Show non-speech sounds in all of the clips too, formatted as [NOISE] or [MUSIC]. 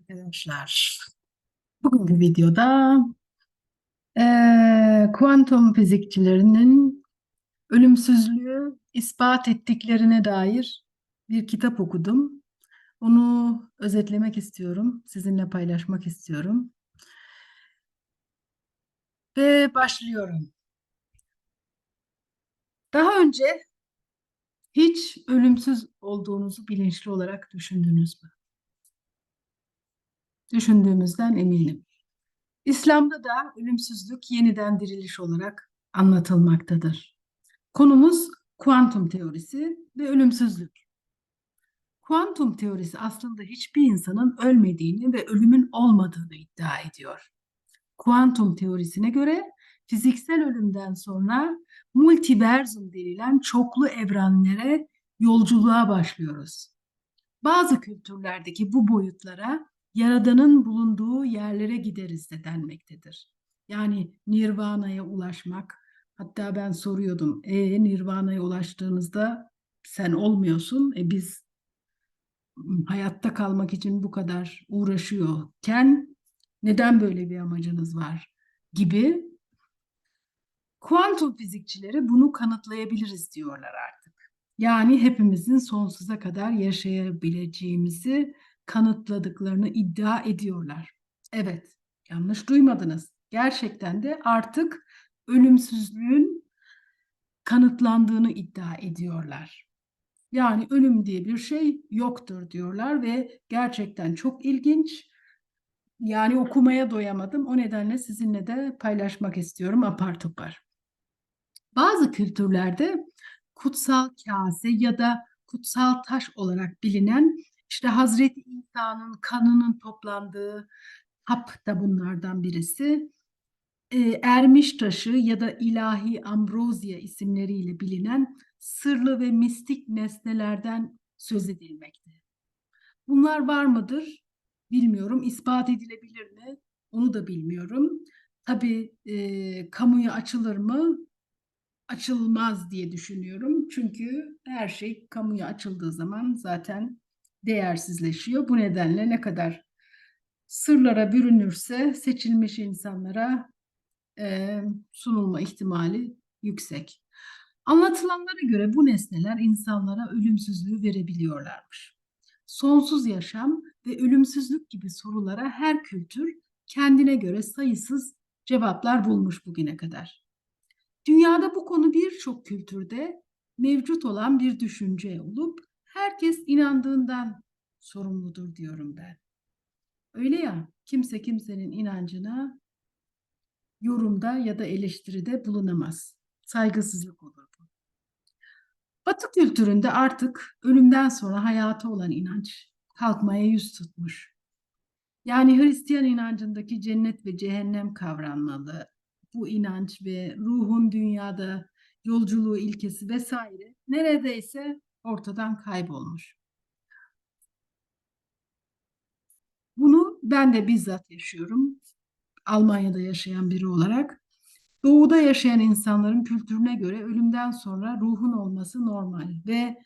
Arkadaşlar. Bugünkü videoda eee, kuantum fizikçilerinin ölümsüzlüğü ispat ettiklerine dair bir kitap okudum. Onu özetlemek istiyorum, sizinle paylaşmak istiyorum. Ve başlıyorum. Daha önce hiç ölümsüz olduğunuzu bilinçli olarak düşündünüz mü? Düşündüğümüzden eminim. İslam'da da ölümsüzlük yeniden diriliş olarak anlatılmaktadır. Konumuz kuantum teorisi ve ölümsüzlük. Kuantum teorisi aslında hiçbir insanın ölmediğini ve ölümün olmadığını iddia ediyor. Kuantum teorisine göre fiziksel ölümden sonra multiversum denilen çoklu evrenlere yolculuğa başlıyoruz. Bazı kültürlerdeki bu boyutlara Yaradan'ın bulunduğu yerlere gideriz de denmektedir. Yani Nirvana'ya ulaşmak, hatta ben soruyordum, e Nirvana'ya ulaştığınızda sen olmuyorsun, e biz hayatta kalmak için bu kadar uğraşıyorken neden böyle bir amacınız var gibi kuantum fizikçileri bunu kanıtlayabiliriz diyorlar artık. Yani hepimizin sonsuza kadar yaşayabileceğimizi kanıtladıklarını iddia ediyorlar. Evet, yanlış duymadınız. Gerçekten de artık ölümsüzlüğün kanıtlandığını iddia ediyorlar. Yani ölüm diye bir şey yoktur diyorlar ve gerçekten çok ilginç. Yani okumaya doyamadım. O nedenle sizinle de paylaşmak istiyorum apar topar. Bazı kültürlerde kutsal kase ya da kutsal taş olarak bilinen işte Hazreti İsa'nın kanının toplandığı hap da bunlardan birisi. E, Ermiş taşı ya da ilahi ambrozya isimleriyle bilinen sırlı ve mistik nesnelerden söz edilmekte. Bunlar var mıdır? Bilmiyorum. İspat edilebilir mi? Onu da bilmiyorum. Tabii e, kamuya açılır mı? Açılmaz diye düşünüyorum. Çünkü her şey kamuya açıldığı zaman zaten değersizleşiyor. Bu nedenle ne kadar sırlara bürünürse seçilmiş insanlara e, sunulma ihtimali yüksek. Anlatılanlara göre bu nesneler insanlara ölümsüzlüğü verebiliyorlarmış. Sonsuz yaşam ve ölümsüzlük gibi sorulara her kültür kendine göre sayısız cevaplar bulmuş bugüne kadar. Dünyada bu konu birçok kültürde mevcut olan bir düşünce olup herkes inandığından sorumludur diyorum ben. Öyle ya, kimse kimsenin inancına yorumda ya da eleştiride bulunamaz. Saygısızlık olur bu. Batı kültüründe artık ölümden sonra hayata olan inanç kalkmaya yüz tutmuş. Yani Hristiyan inancındaki cennet ve cehennem kavranmalı. Bu inanç ve ruhun dünyada yolculuğu ilkesi vesaire neredeyse ortadan kaybolmuş. Bunu ben de bizzat yaşıyorum. Almanya'da yaşayan biri olarak. Doğuda yaşayan insanların kültürüne göre ölümden sonra ruhun olması normal ve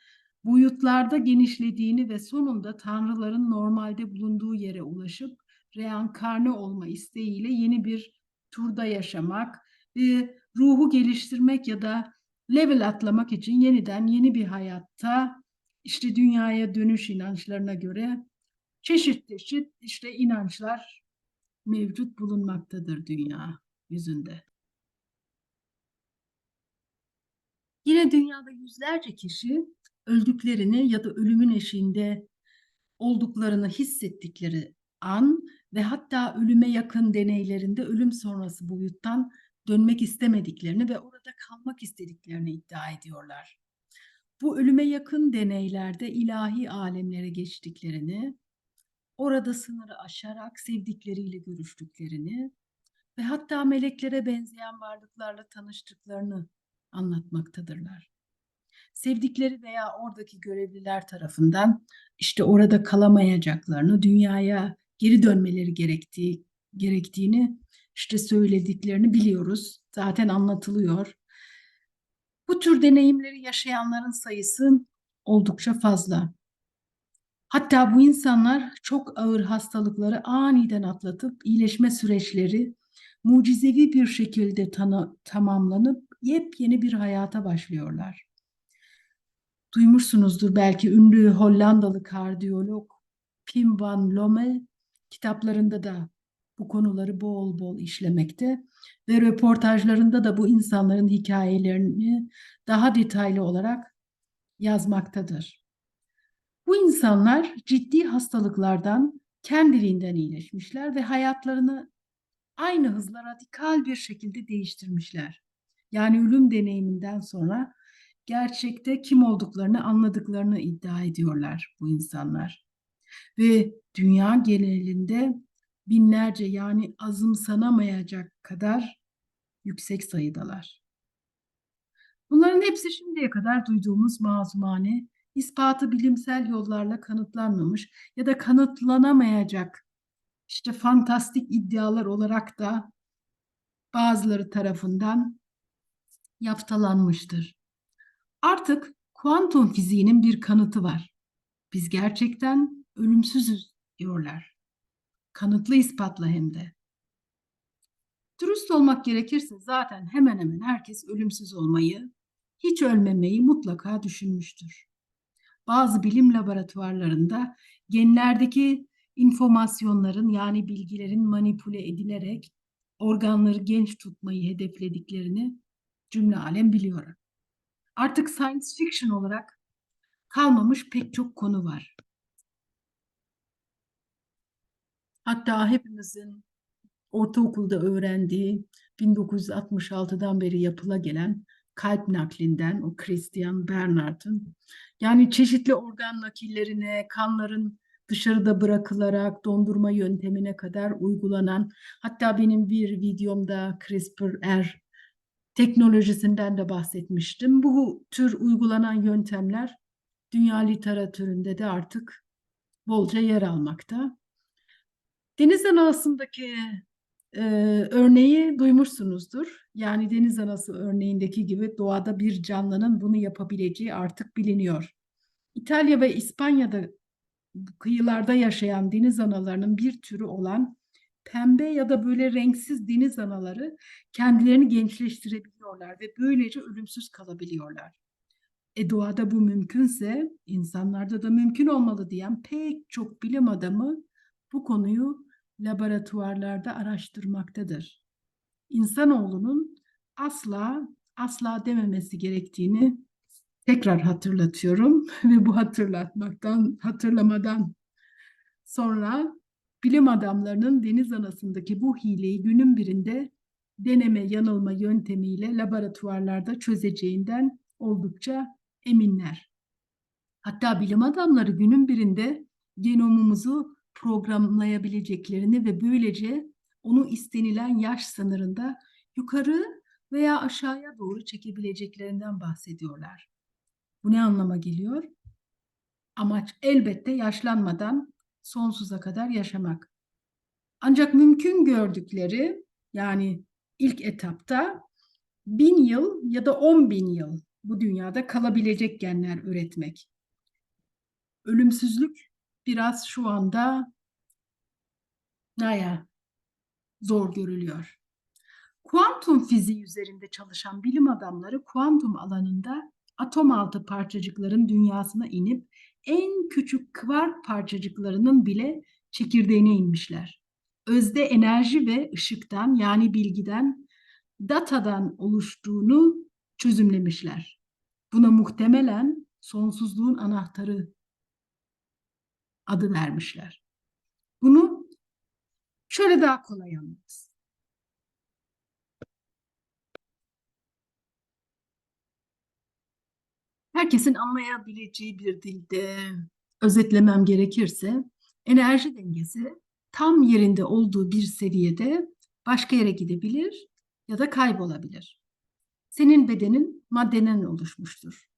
boyutlarda genişlediğini ve sonunda tanrıların normalde bulunduğu yere ulaşıp reenkarne olma isteğiyle yeni bir turda yaşamak ve ruhu geliştirmek ya da level atlamak için yeniden yeni bir hayatta işte dünyaya dönüş inançlarına göre çeşit çeşit işte inançlar mevcut bulunmaktadır dünya yüzünde. Yine dünyada yüzlerce kişi öldüklerini ya da ölümün eşiğinde olduklarını hissettikleri an ve hatta ölüme yakın deneylerinde ölüm sonrası boyuttan dönmek istemediklerini ve orada kalmak istediklerini iddia ediyorlar. Bu ölüme yakın deneylerde ilahi alemlere geçtiklerini, orada sınırı aşarak sevdikleriyle görüştüklerini ve hatta meleklere benzeyen varlıklarla tanıştıklarını anlatmaktadırlar. Sevdikleri veya oradaki görevliler tarafından işte orada kalamayacaklarını, dünyaya geri dönmeleri gerektiği gerektiğini işte söylediklerini biliyoruz. Zaten anlatılıyor. Bu tür deneyimleri yaşayanların sayısı oldukça fazla. Hatta bu insanlar çok ağır hastalıkları aniden atlatıp iyileşme süreçleri mucizevi bir şekilde tanı- tamamlanıp yepyeni bir hayata başlıyorlar. Duymuşsunuzdur belki ünlü Hollandalı kardiyolog Pim van Lommel kitaplarında da bu konuları bol bol işlemekte ve röportajlarında da bu insanların hikayelerini daha detaylı olarak yazmaktadır. Bu insanlar ciddi hastalıklardan kendiliğinden iyileşmişler ve hayatlarını aynı hızla radikal bir şekilde değiştirmişler. Yani ölüm deneyiminden sonra gerçekte kim olduklarını anladıklarını iddia ediyorlar bu insanlar. Ve dünya genelinde binlerce yani azımsanamayacak kadar yüksek sayıdalar. Bunların hepsi şimdiye kadar duyduğumuz mazumane, ispatı bilimsel yollarla kanıtlanmamış ya da kanıtlanamayacak işte fantastik iddialar olarak da bazıları tarafından yaftalanmıştır. Artık kuantum fiziğinin bir kanıtı var. Biz gerçekten ölümsüzüz diyorlar. Kanıtlı ispatla hem de. Dürüst olmak gerekirse zaten hemen hemen herkes ölümsüz olmayı, hiç ölmemeyi mutlaka düşünmüştür. Bazı bilim laboratuvarlarında genlerdeki informasyonların yani bilgilerin manipüle edilerek organları genç tutmayı hedeflediklerini cümle alem biliyor. Artık science fiction olarak kalmamış pek çok konu var. Hatta hepimizin ortaokulda öğrendiği 1966'dan beri yapıla gelen kalp naklinden o Christian Bernard'ın yani çeşitli organ nakillerine, kanların dışarıda bırakılarak dondurma yöntemine kadar uygulanan hatta benim bir videomda CRISPR-R teknolojisinden de bahsetmiştim. Bu tür uygulanan yöntemler dünya literatüründe de artık bolca yer almakta. Deniz anasındaki e, örneği duymuşsunuzdur. Yani deniz anası örneğindeki gibi doğada bir canlının bunu yapabileceği artık biliniyor. İtalya ve İspanya'da kıyılarda yaşayan deniz analarının bir türü olan pembe ya da böyle renksiz deniz anaları kendilerini gençleştirebiliyorlar ve böylece ölümsüz kalabiliyorlar. E doğada bu mümkünse insanlarda da mümkün olmalı diyen pek çok bilim adamı bu konuyu laboratuvarlarda araştırmaktadır. İnsanoğlunun asla asla dememesi gerektiğini tekrar hatırlatıyorum [LAUGHS] ve bu hatırlatmaktan hatırlamadan sonra bilim adamlarının deniz anasındaki bu hileyi günün birinde deneme yanılma yöntemiyle laboratuvarlarda çözeceğinden oldukça eminler. Hatta bilim adamları günün birinde genomumuzu programlayabileceklerini ve böylece onu istenilen yaş sınırında yukarı veya aşağıya doğru çekebileceklerinden bahsediyorlar. Bu ne anlama geliyor? Amaç elbette yaşlanmadan sonsuza kadar yaşamak. Ancak mümkün gördükleri yani ilk etapta bin yıl ya da on bin yıl bu dünyada kalabilecek genler üretmek. Ölümsüzlük biraz şu anda naya zor görülüyor. Kuantum fiziği üzerinde çalışan bilim adamları kuantum alanında atom altı parçacıkların dünyasına inip en küçük kvark parçacıklarının bile çekirdeğine inmişler. Özde enerji ve ışıktan yani bilgiden, datadan oluştuğunu çözümlemişler. Buna muhtemelen sonsuzluğun anahtarı adı vermişler. Bunu şöyle daha kolay anlarız. Herkesin anlayabileceği bir dilde özetlemem gerekirse enerji dengesi tam yerinde olduğu bir seviyede başka yere gidebilir ya da kaybolabilir. Senin bedenin maddenen oluşmuştur.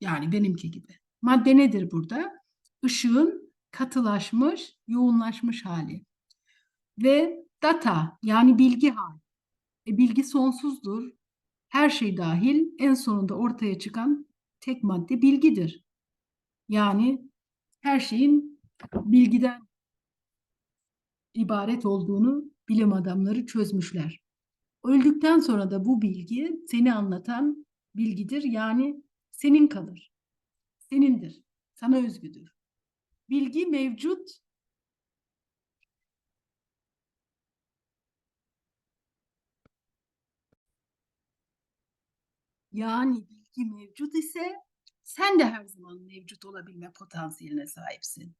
Yani benimki gibi. Madde nedir burada? Işığın katılaşmış, yoğunlaşmış hali. Ve data yani bilgi hali. E, bilgi sonsuzdur. Her şey dahil en sonunda ortaya çıkan tek madde bilgidir. Yani her şeyin bilgiden ibaret olduğunu bilim adamları çözmüşler. Öldükten sonra da bu bilgi seni anlatan bilgidir. Yani senin kalır. Senindir. Sana özgüdür. Bilgi mevcut yani bilgi mevcut ise sen de her zaman mevcut olabilme potansiyeline sahipsin.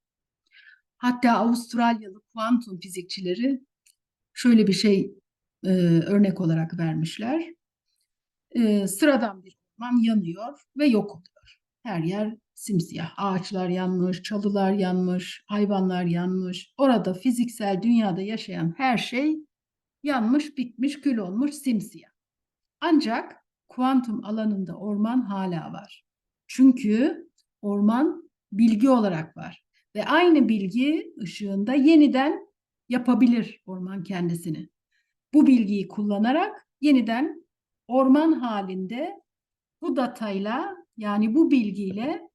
Hatta Avustralyalı kuantum fizikçileri şöyle bir şey e, örnek olarak vermişler. E, sıradan bir orman yanıyor ve yok oluyor. Her yer simsiyah. Ağaçlar yanmış, çalılar yanmış, hayvanlar yanmış. Orada fiziksel dünyada yaşayan her şey yanmış, bitmiş, kül olmuş, simsiyah. Ancak kuantum alanında orman hala var. Çünkü orman bilgi olarak var ve aynı bilgi ışığında yeniden yapabilir orman kendisini. Bu bilgiyi kullanarak yeniden orman halinde bu datayla yani bu bilgiyle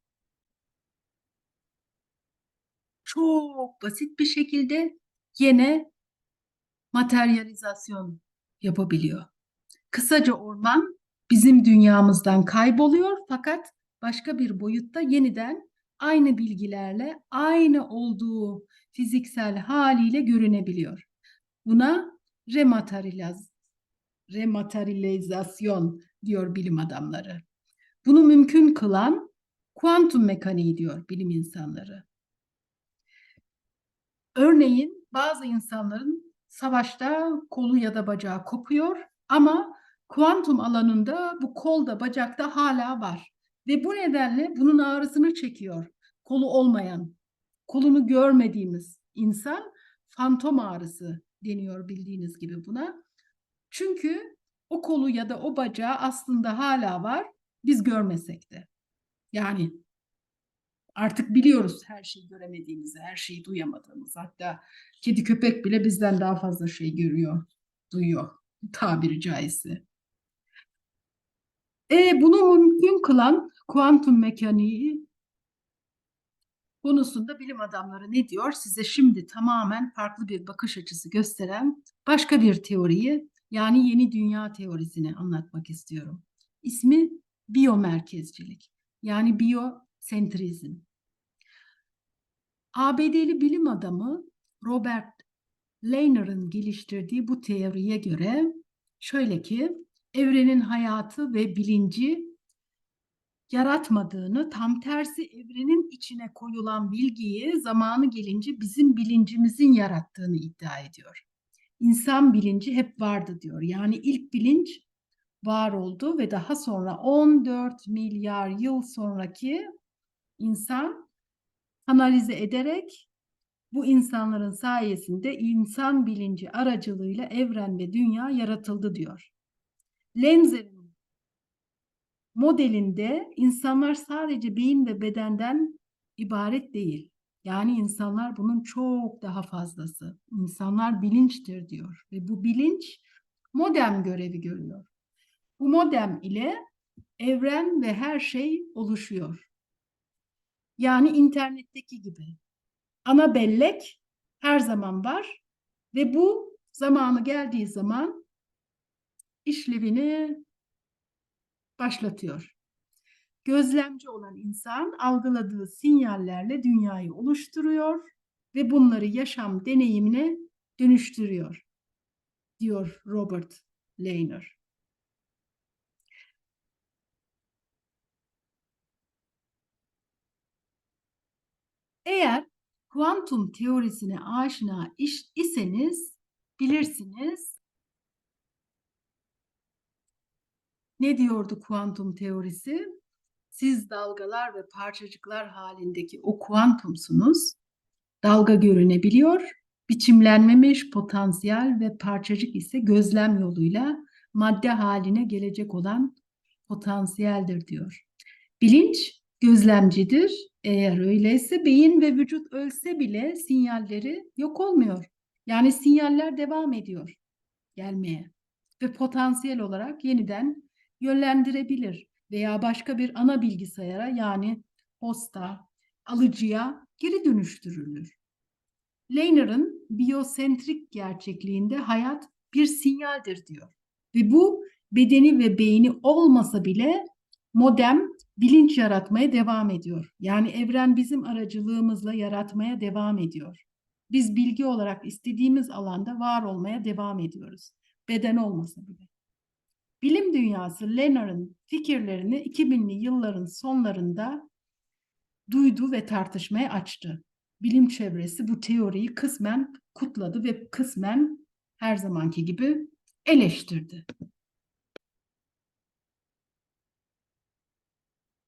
çok basit bir şekilde yine materyalizasyon yapabiliyor. Kısaca orman bizim dünyamızdan kayboluyor fakat başka bir boyutta yeniden aynı bilgilerle aynı olduğu fiziksel haliyle görünebiliyor. Buna rematerializ rematerializasyon diyor bilim adamları. Bunu mümkün kılan kuantum mekaniği diyor bilim insanları. Örneğin bazı insanların savaşta kolu ya da bacağı kopuyor ama kuantum alanında bu kol da bacakta hala var. Ve bu nedenle bunun ağrısını çekiyor. Kolu olmayan, kolunu görmediğimiz insan fantom ağrısı deniyor bildiğiniz gibi buna. Çünkü o kolu ya da o bacağı aslında hala var biz görmesek de. Yani artık biliyoruz her şeyi göremediğimizi, her şeyi duyamadığımızı. Hatta kedi köpek bile bizden daha fazla şey görüyor, duyuyor tabiri caizse. E, bunu mümkün kılan kuantum mekaniği konusunda bilim adamları ne diyor? Size şimdi tamamen farklı bir bakış açısı gösteren başka bir teoriyi yani yeni dünya teorisini anlatmak istiyorum. İsmi biyomerkezcilik yani biyosentrizm. ABD'li bilim adamı Robert Lehner'ın geliştirdiği bu teoriye göre şöyle ki evrenin hayatı ve bilinci yaratmadığını, tam tersi evrenin içine koyulan bilgiyi zamanı gelince bizim bilincimizin yarattığını iddia ediyor. İnsan bilinci hep vardı diyor. Yani ilk bilinç var oldu ve daha sonra 14 milyar yıl sonraki insan analize ederek bu insanların sayesinde insan bilinci aracılığıyla evren ve dünya yaratıldı diyor. Lenzer'in modelinde insanlar sadece beyin ve bedenden ibaret değil. Yani insanlar bunun çok daha fazlası. İnsanlar bilinçtir diyor ve bu bilinç modem görevi görüyor. Bu modem ile evren ve her şey oluşuyor. Yani internetteki gibi. Ana bellek her zaman var ve bu zamanı geldiği zaman işlevini başlatıyor. Gözlemci olan insan algıladığı sinyallerle dünyayı oluşturuyor ve bunları yaşam deneyimine dönüştürüyor diyor Robert Lehner. Eğer kuantum teorisine aşina iş iseniz bilirsiniz ne diyordu kuantum teorisi? Siz dalgalar ve parçacıklar halindeki o kuantumsunuz. Dalga görünebiliyor, biçimlenmemiş potansiyel ve parçacık ise gözlem yoluyla madde haline gelecek olan potansiyeldir diyor. Bilinç gözlemcidir. Eğer öyleyse beyin ve vücut ölse bile sinyalleri yok olmuyor. Yani sinyaller devam ediyor gelmeye ve potansiyel olarak yeniden yönlendirebilir veya başka bir ana bilgisayara yani posta, alıcıya geri dönüştürülür. Lehner'ın biyosentrik gerçekliğinde hayat bir sinyaldir diyor. Ve bu bedeni ve beyni olmasa bile modem bilinç yaratmaya devam ediyor. Yani evren bizim aracılığımızla yaratmaya devam ediyor. Biz bilgi olarak istediğimiz alanda var olmaya devam ediyoruz. Beden olmasa bile. Bilim dünyası Lehner'ın fikirlerini 2000'li yılların sonlarında duydu ve tartışmaya açtı. Bilim çevresi bu teoriyi kısmen kutladı ve kısmen her zamanki gibi eleştirdi.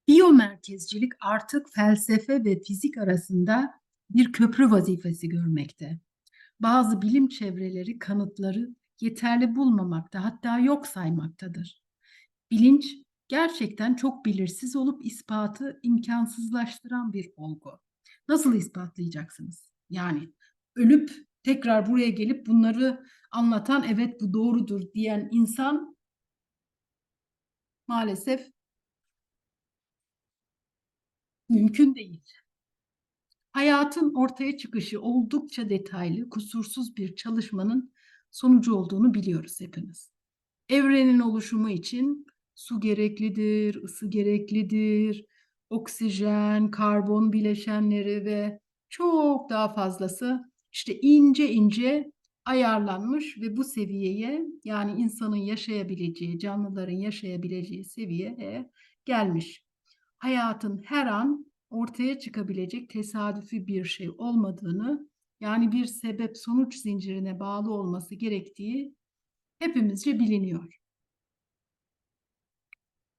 Biyomerkezcilik artık felsefe ve fizik arasında bir köprü vazifesi görmekte. Bazı bilim çevreleri kanıtları yeterli bulmamakta hatta yok saymaktadır. Bilinç gerçekten çok belirsiz olup ispatı imkansızlaştıran bir olgu. Nasıl ispatlayacaksınız? Yani ölüp tekrar buraya gelip bunları anlatan evet bu doğrudur diyen insan maalesef mümkün değil. Hayatın ortaya çıkışı oldukça detaylı, kusursuz bir çalışmanın sonucu olduğunu biliyoruz hepimiz. Evrenin oluşumu için su gereklidir, ısı gereklidir, oksijen, karbon bileşenleri ve çok daha fazlası işte ince ince ayarlanmış ve bu seviyeye yani insanın yaşayabileceği, canlıların yaşayabileceği seviyeye gelmiş. Hayatın her an ortaya çıkabilecek tesadüfi bir şey olmadığını, yani bir sebep sonuç zincirine bağlı olması gerektiği hepimizce biliniyor.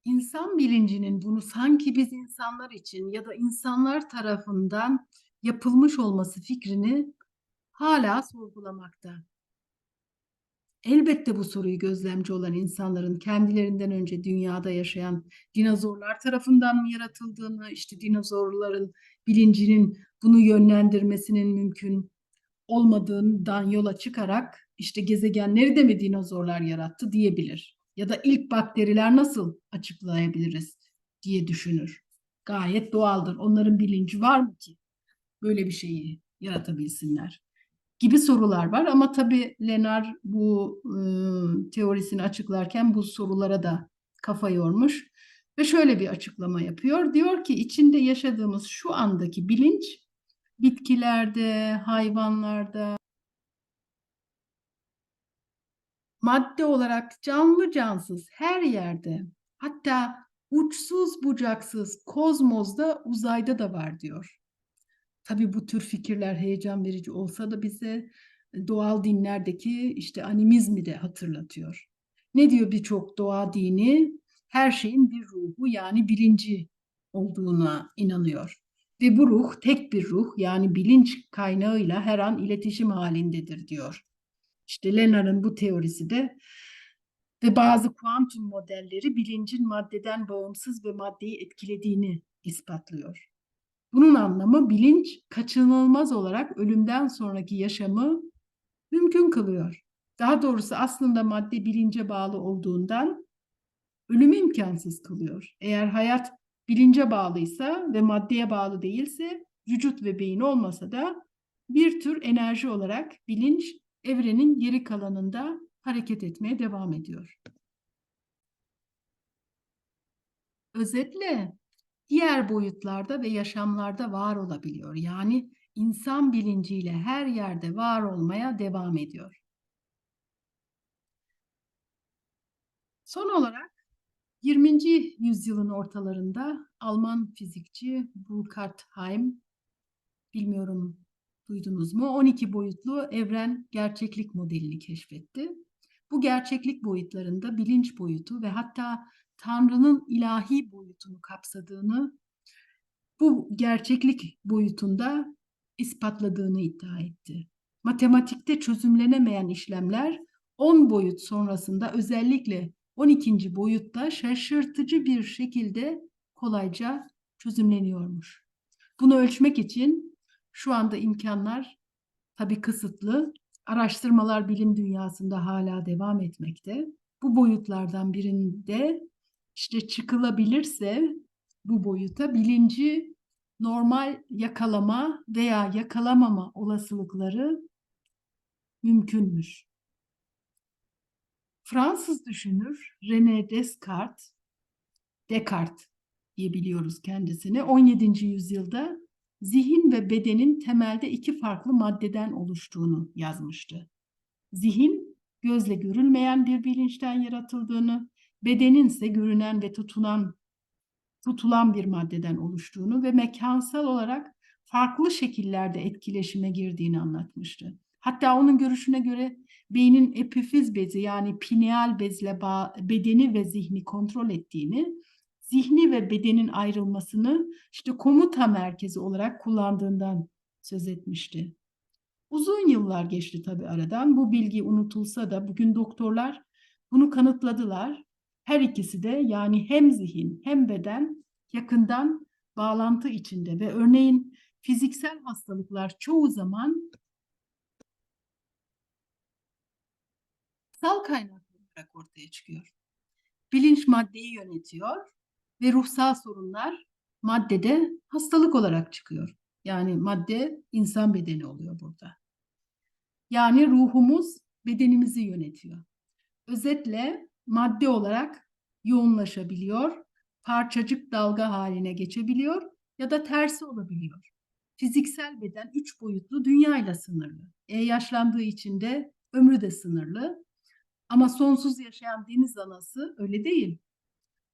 İnsan bilincinin bunu sanki biz insanlar için ya da insanlar tarafından yapılmış olması fikrini hala sorgulamakta. Elbette bu soruyu gözlemci olan insanların kendilerinden önce dünyada yaşayan dinozorlar tarafından mı yaratıldığını, işte dinozorların bilincinin bunu yönlendirmesinin mümkün olmadığından yola çıkarak işte gezegenleri de mi dinozorlar yarattı diyebilir. Ya da ilk bakteriler nasıl açıklayabiliriz diye düşünür. Gayet doğaldır. Onların bilinci var mı ki böyle bir şeyi yaratabilsinler? Gibi sorular var ama tabii Lenar bu e, teorisini açıklarken bu sorulara da kafa yormuş ve şöyle bir açıklama yapıyor. Diyor ki içinde yaşadığımız şu andaki bilinç bitkilerde, hayvanlarda, madde olarak canlı cansız her yerde hatta uçsuz bucaksız kozmozda uzayda da var diyor. Tabii bu tür fikirler heyecan verici olsa da bize e, doğal dinlerdeki işte animizmi de hatırlatıyor. Ne diyor birçok doğa dini? Her şeyin bir ruhu yani bilinci olduğuna inanıyor. Ve bu ruh tek bir ruh yani bilinç kaynağıyla her an iletişim halindedir diyor. İşte Lennart'ın bu teorisi de ve bazı kuantum modelleri bilincin maddeden bağımsız ve maddeyi etkilediğini ispatlıyor. Bunun anlamı bilinç kaçınılmaz olarak ölümden sonraki yaşamı mümkün kılıyor. Daha doğrusu aslında madde bilince bağlı olduğundan ölümü imkansız kılıyor. Eğer hayat bilince bağlıysa ve maddeye bağlı değilse vücut ve beyin olmasa da bir tür enerji olarak bilinç evrenin geri kalanında hareket etmeye devam ediyor. Özetle diğer boyutlarda ve yaşamlarda var olabiliyor. Yani insan bilinciyle her yerde var olmaya devam ediyor. Son olarak 20. yüzyılın ortalarında Alman fizikçi Burkhard Heim, bilmiyorum duydunuz mu, 12 boyutlu evren gerçeklik modelini keşfetti. Bu gerçeklik boyutlarında bilinç boyutu ve hatta Tanrı'nın ilahi boyutunu kapsadığını bu gerçeklik boyutunda ispatladığını iddia etti. Matematikte çözümlenemeyen işlemler 10 boyut sonrasında özellikle 12. boyutta şaşırtıcı bir şekilde kolayca çözümleniyormuş. Bunu ölçmek için şu anda imkanlar tabii kısıtlı. Araştırmalar bilim dünyasında hala devam etmekte. Bu boyutlardan birinde işte çıkılabilirse bu boyuta bilinci normal yakalama veya yakalamama olasılıkları mümkünmüş. Fransız düşünür René Descartes, Descartes diye biliyoruz kendisini. 17. yüzyılda zihin ve bedenin temelde iki farklı maddeden oluştuğunu yazmıştı. Zihin gözle görülmeyen bir bilinçten yaratıldığını, bedenin ise görünen ve tutunan tutulan bir maddeden oluştuğunu ve mekansal olarak farklı şekillerde etkileşime girdiğini anlatmıştı. Hatta onun görüşüne göre beynin epifiz bezi yani pineal bezle bedeni ve zihni kontrol ettiğini, zihni ve bedenin ayrılmasını işte komuta merkezi olarak kullandığından söz etmişti. Uzun yıllar geçti tabii aradan. Bu bilgi unutulsa da bugün doktorlar bunu kanıtladılar. Her ikisi de yani hem zihin hem beden yakından bağlantı içinde ve örneğin fiziksel hastalıklar çoğu zaman sal kaynaklı olarak ortaya çıkıyor. Bilinç maddeyi yönetiyor ve ruhsal sorunlar maddede hastalık olarak çıkıyor. Yani madde insan bedeni oluyor burada. Yani ruhumuz bedenimizi yönetiyor. Özetle madde olarak yoğunlaşabiliyor, parçacık dalga haline geçebiliyor ya da tersi olabiliyor. Fiziksel beden üç boyutlu dünyayla sınırlı. E, yaşlandığı için de ömrü de sınırlı. Ama sonsuz yaşayan deniz anası öyle değil.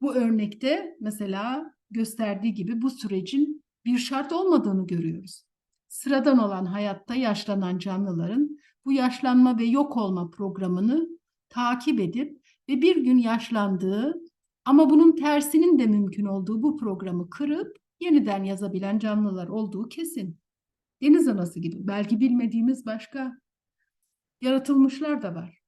Bu örnekte mesela gösterdiği gibi bu sürecin bir şart olmadığını görüyoruz. Sıradan olan hayatta yaşlanan canlıların bu yaşlanma ve yok olma programını takip edip ve bir gün yaşlandığı ama bunun tersinin de mümkün olduğu bu programı kırıp yeniden yazabilen canlılar olduğu kesin. Deniz anası gibi belki bilmediğimiz başka yaratılmışlar da var.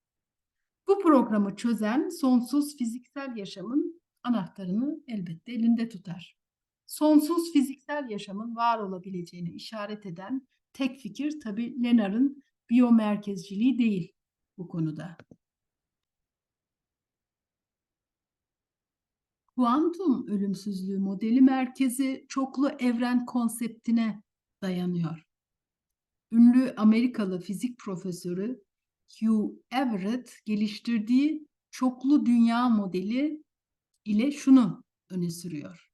Bu programı çözen sonsuz fiziksel yaşamın anahtarını elbette elinde tutar. Sonsuz fiziksel yaşamın var olabileceğini işaret eden tek fikir tabi Lenar'ın biyomerkezciliği değil bu konuda. Kuantum ölümsüzlüğü modeli merkezi çoklu evren konseptine dayanıyor. Ünlü Amerikalı fizik profesörü Hugh Everett geliştirdiği çoklu dünya modeli ile şunu öne sürüyor.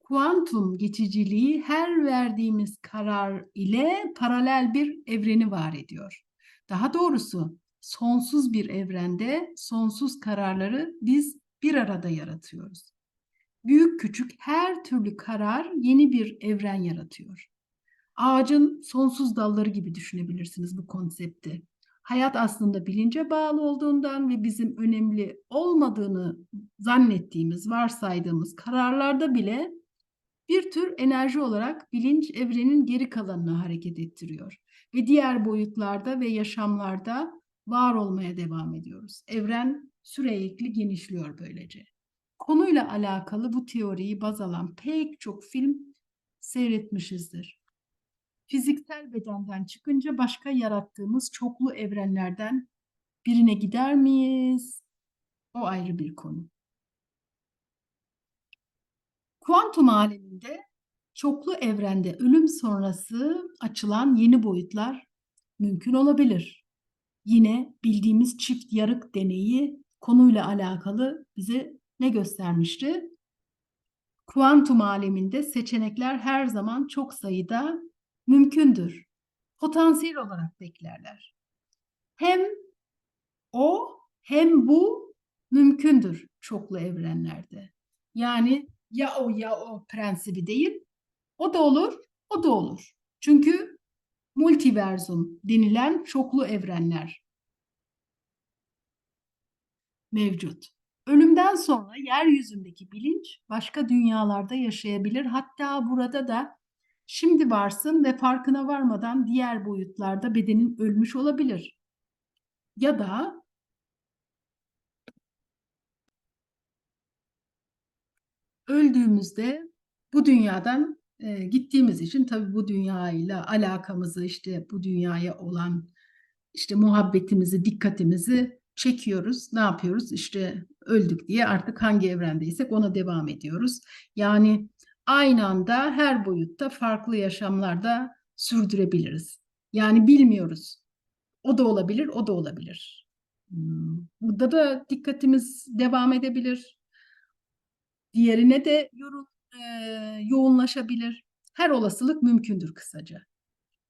Kuantum geçiciliği her verdiğimiz karar ile paralel bir evreni var ediyor. Daha doğrusu sonsuz bir evrende sonsuz kararları biz bir arada yaratıyoruz. Büyük küçük her türlü karar yeni bir evren yaratıyor. Ağacın sonsuz dalları gibi düşünebilirsiniz bu konsepti. Hayat aslında bilince bağlı olduğundan ve bizim önemli olmadığını zannettiğimiz, varsaydığımız kararlarda bile bir tür enerji olarak bilinç evrenin geri kalanını hareket ettiriyor. Ve diğer boyutlarda ve yaşamlarda var olmaya devam ediyoruz. Evren sürekli genişliyor böylece. Konuyla alakalı bu teoriyi baz alan pek çok film seyretmişizdir. Fiziksel bedenden çıkınca başka yarattığımız çoklu evrenlerden birine gider miyiz? O ayrı bir konu. Kuantum aleminde çoklu evrende ölüm sonrası açılan yeni boyutlar mümkün olabilir. Yine bildiğimiz çift yarık deneyi konuyla alakalı bize ne göstermişti? Kuantum aleminde seçenekler her zaman çok sayıda mümkündür. Potansiyel olarak beklerler. Hem o hem bu mümkündür çoklu evrenlerde. Yani ya o ya o prensibi değil. O da olur, o da olur. Çünkü multiversum denilen çoklu evrenler mevcut. Ölümden sonra yeryüzündeki bilinç başka dünyalarda yaşayabilir. Hatta burada da şimdi varsın ve farkına varmadan diğer boyutlarda bedenin ölmüş olabilir. Ya da öldüğümüzde bu dünyadan e, gittiğimiz için tabii bu dünyayla alakamızı işte bu dünyaya olan işte muhabbetimizi, dikkatimizi çekiyoruz. Ne yapıyoruz? İşte öldük diye artık hangi evrendeysek ona devam ediyoruz. Yani aynı anda her boyutta farklı yaşamlarda sürdürebiliriz. Yani bilmiyoruz. O da olabilir, o da olabilir. Hmm, Burada da dikkatimiz devam edebilir. Diğerine de yorum, e, yoğunlaşabilir. Her olasılık mümkündür kısaca.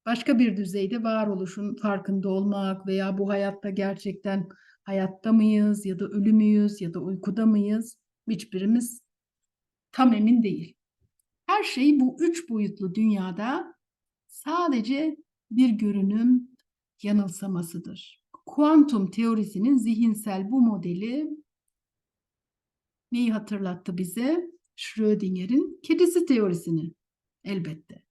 Başka bir düzeyde varoluşun farkında olmak veya bu hayatta gerçekten hayatta mıyız ya da ölü müyüz ya da uykuda mıyız hiçbirimiz tam emin değil. Her şey bu üç boyutlu dünyada sadece bir görünüm yanılsamasıdır. Kuantum teorisinin zihinsel bu modeli neyi hatırlattı bize? Schrödinger'in kedisi teorisini elbette.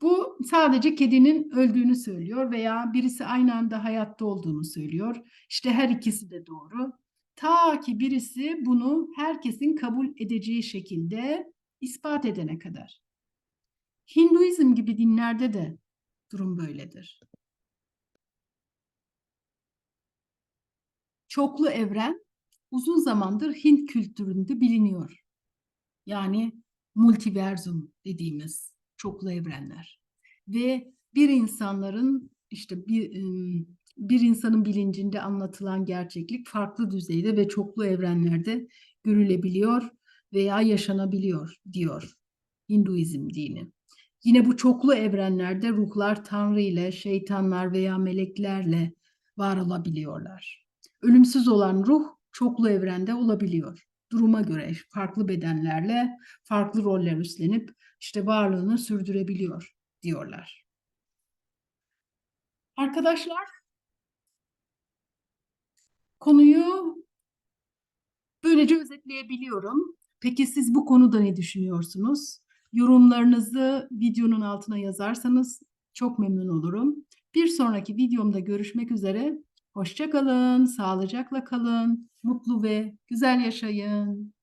Bu sadece kedinin öldüğünü söylüyor veya birisi aynı anda hayatta olduğunu söylüyor. İşte her ikisi de doğru. Ta ki birisi bunu herkesin kabul edeceği şekilde ispat edene kadar. Hinduizm gibi dinlerde de durum böyledir. Çoklu evren uzun zamandır Hint kültüründe biliniyor. Yani multiversum dediğimiz çoklu evrenler. Ve bir insanların işte bir bir insanın bilincinde anlatılan gerçeklik farklı düzeyde ve çoklu evrenlerde görülebiliyor veya yaşanabiliyor diyor Hinduizm dini. Yine bu çoklu evrenlerde ruhlar Tanrı ile, şeytanlar veya meleklerle var olabiliyorlar. Ölümsüz olan ruh çoklu evrende olabiliyor. Duruma göre farklı bedenlerle farklı roller üstlenip işte varlığını sürdürebiliyor diyorlar. Arkadaşlar konuyu böylece özetleyebiliyorum. Peki siz bu konuda ne düşünüyorsunuz? Yorumlarınızı videonun altına yazarsanız çok memnun olurum. Bir sonraki videomda görüşmek üzere. Hoşça kalın, sağlıcakla kalın, mutlu ve güzel yaşayın.